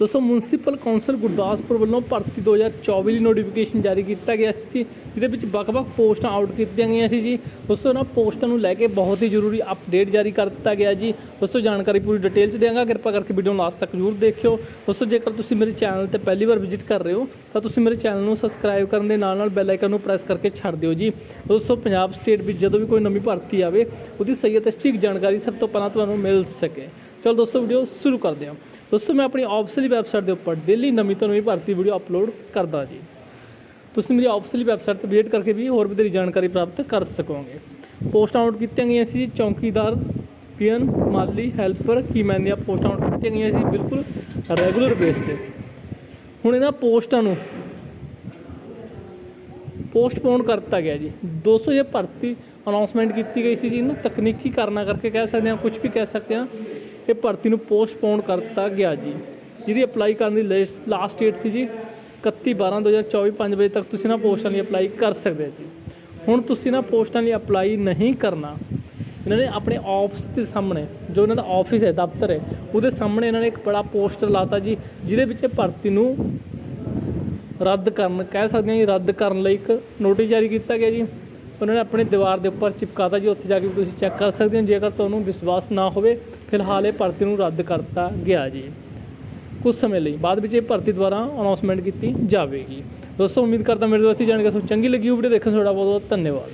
ਦੋਸਤੋ municipal council Gurdaspur ਵੱਲੋਂ ਭਰਤੀ 2024 ਲਈ ਨੋਟੀਫਿਕੇਸ਼ਨ ਜਾਰੀ ਕੀਤਾ ਗਿਆ ਸੀ ਜਿਹਦੇ ਵਿੱਚ ਵੱਖ-ਵੱਖ ਪੋਸਟਾਂ ਆਊਟ ਕੀਤੀਆਂ ਗਈਆਂ ਸੀ ਜੀ। ਦੋਸਤੋ, ਇਹਨਾਂ ਪੋਸਟਾਂ ਨੂੰ ਲੈ ਕੇ ਬਹੁਤ ਹੀ ਜ਼ਰੂਰੀ ਅਪਡੇਟ ਜਾਰੀ ਕਰ ਦਿੱਤਾ ਗਿਆ ਜੀ। ਦੋਸਤੋ, ਜਾਣਕਾਰੀ ਪੂਰੀ ਡਿਟੇਲ ਚ ਦਿਆਂਗਾ। ਕਿਰਪਾ ਕਰਕੇ ਵੀਡੀਓ ਨੂੰ ਲਾਸਟ ਤੱਕ ਜ਼ਰੂਰ ਦੇਖਿਓ। ਦੋਸਤੋ, ਜੇਕਰ ਤੁਸੀਂ ਮੇਰੇ ਚੈਨਲ ਤੇ ਪਹਿਲੀ ਵਾਰ ਵਿਜ਼ਿਟ ਕਰ ਰਹੇ ਹੋ, ਤਾਂ ਤੁਸੀਂ ਮੇਰੇ ਚੈਨਲ ਨੂੰ ਸਬਸਕ੍ਰਾਈਬ ਕਰਨ ਦੇ ਨਾਲ ਨਾਲ ਬੈਲ ਆਈਕਨ ਨੂੰ ਪ੍ਰੈਸ ਕਰਕੇ ਛੱਡ ਦਿਓ ਜੀ। ਦੋਸਤੋ, ਪੰਜਾਬ ਸਟੇਟ ਵਿੱਚ ਜਦੋਂ ਵੀ ਕੋਈ ਨਵੀਂ ਭਰਤੀ ਆਵੇ, ਉਹਦੀ ਸਹੀ ਅਤੇ ਸਟੀਕ ਜਾਣਕਾਰੀ ਸਭ ਤੋਂ ਪਹਿਲਾਂ ਤੁਹਾਨੂੰ ਮਿਲ ਸਕੇ। ਚਲੋ ਦੋਸਤੋ ਵੀਡੀਓ ਸ਼ੁਰੂ ਕਰਦੇ ਹਾਂ। ਦੋਸਤੋ, ਮੈਂ ਆਪਣੀ ਆਫਿਸ਼ੀਅਲੀ ਵੈਬਸਾਈਟ ਦੇ ਉੱਪਰ ਡੇਲੀ ਨਵੀਂ ਤੋਂ ਨਵੀਂ ਭਰਤੀ ਵੀਡੀਓ ਅਪਲੋਡ ਕਰਦਾ ਜੀ। ਤੁਸੀਂ ਮੇਰੀ ਆਫਿਸ਼ੀਅਲੀ ਵੈਬਸਾਈਟ ਤੇ ਵਿਜ਼ਿਟ ਕਰਕੇ ਵੀ ਹੋਰ ਵਧੇਰੀ ਜਾਣਕਾਰੀ ਪ੍ਰਾਪਤ ਕਰ ਸਕੋਗੇ। ਪੋਸਟਾਂ ਆਊਟ ਕੀਤੀਆਂ ਗਈਆਂ ਸੀ ਜੀ, ਚੌਂਕੀਦਾਰ ਪੀਐਨ ਮਾਲੀ ਹੈਲਪਰ ਕੀਮੈਨ ਦੀਆਂ ਪੋਸਟਾਂ ਆਊਟ ਕੀਤੀਆਂ ਗਈਆਂ ਸੀ, ਬਿਲਕੁਲ ਰੈਗੂਲਰ ਬੇਸ ਤੇ। ਹੁਣ ਇਹਨਾਂ ਪੋਸਟਾਂ ਨੂੰ ਪੋਸਟਪੋਨ ਕਰਤਾ ਗਿਆ ਜੀ। 200 ਜੇ ਭਰਤੀ ਅਨਾਉਂਸਮੈਂਟ ਕੀਤੀ ਗਈ ਸੀ ਜੀ, ਇਹਨੂੰ ਤਕਨੀਕੀ ਕਾਰਨਾਂ ਕਰਕੇ ਕਹਿ ਸਕਦੇ ਹਾਂ ਕੁਝ ਵੀ ਕਹਿ ਸਕਦੇ ਹਾਂ। ਇਹ ਭਰਤੀ ਨੂੰ ਪੋਸਟਪੋਨ ਕਰਤਾ ਗਿਆ ਜੀ। ਜਿਹਦੀ ਅਪਲਾਈ ਕਰਨ ਦੀ ਲਾਸਟ ਡੇਟ ਸੀ ਜੀ 31 12 2024 5 ਵਜੇ ਤੱਕ ਤੁਸੀਂ ਨਾ ਪੋਸਟਾਂ ਲਈ ਅਪਲਾਈ ਕਰ ਸਕਦੇ ਜੀ। ਹੁਣ ਤੁਸੀਂ ਨਾ ਪੋਸਟਾਂ ਲਈ ਅਪਲਾਈ ਨਹੀਂ ਕਰਨਾ, ਇਹਨਾਂ ਨੇ ਆਪਣੇ ਆਫਿਸ ਦੇ ਸਾਹਮਣੇ, ਜੋ ਇਹਨਾਂ ਦਾ ਆਫਿਸ ਹੈ, ਦਫ਼ਤਰ ਹੈ, ਉਹਦੇ ਸਾਹਮਣੇ ਇਹਨਾਂ ਨੇ ਇੱਕ ਬੜਾ ਪੋਸਟਰ ਲਾਤਾ ਜੀ, ਜਿਹਦੇ ਵਿੱਚ ਇਹ ਭਰਤੀ ਨੂੰ ਰੱਦ ਕਰਨ, ਕਹਿ ਸਕਦੇ ਹਾਂ ਜੀ, ਰੱਦ ਕਰਨ ਲਈ ਇੱਕ ਨੋਟਿਸ ਜਾਰੀ ਕੀਤਾ ਗਿਆ ਜੀ। ਉਹਨਾਂ ਨੇ ਆਪਣੀ ਦੀਵਾਰ ਦੇ ਉੱਪਰ ਚਿਪਕਾਤਾ ਜੀ, ਉੱਥੇ ਜਾ ਕੇ ਵੀ ਤੁਸੀਂ ਚੈੱਕ ਕਰ ਸਕਦੇ ਹੋ, ਜੇਕਰ ਤੁਹਾਨੂੰ ਵਿਸ਼ਵਾਸ ਨਾ ਹੋਵੇ। ਫਿਲਹਾਲ ਇਹ ਭਰਤੀ ਨੂੰ ਰੱਦ ਕਰਤਾ ਗਿਆ ਜੀ। ਕੁਝ ਸਮੇਂ ਲਈ ਬਾਅਦ ਵਿੱਚ ਇਹ ਭਰਤੀ ਦੁਆਰਾ ਅਨਾਉਂਸਮੈਂਟ ਕੀਤੀ ਜਾਵੇਗੀ। ਦੋਸਤੋ, ਉਮੀਦ ਕਰਦਾ ਮੇਰੇ ਦੋਸਤੀ ਜਾਣਕਾਰੀ ਤੁਹਾਨੂੰ ਚੰਗੀ ਲੱਗੀ ਹੋ ਵੀਡੀਓ ਦੇਖਣ ਤੁਹਾਡਾ ਬਹੁਤ ਬਹੁਤ ਧੰਨਵਾਦ।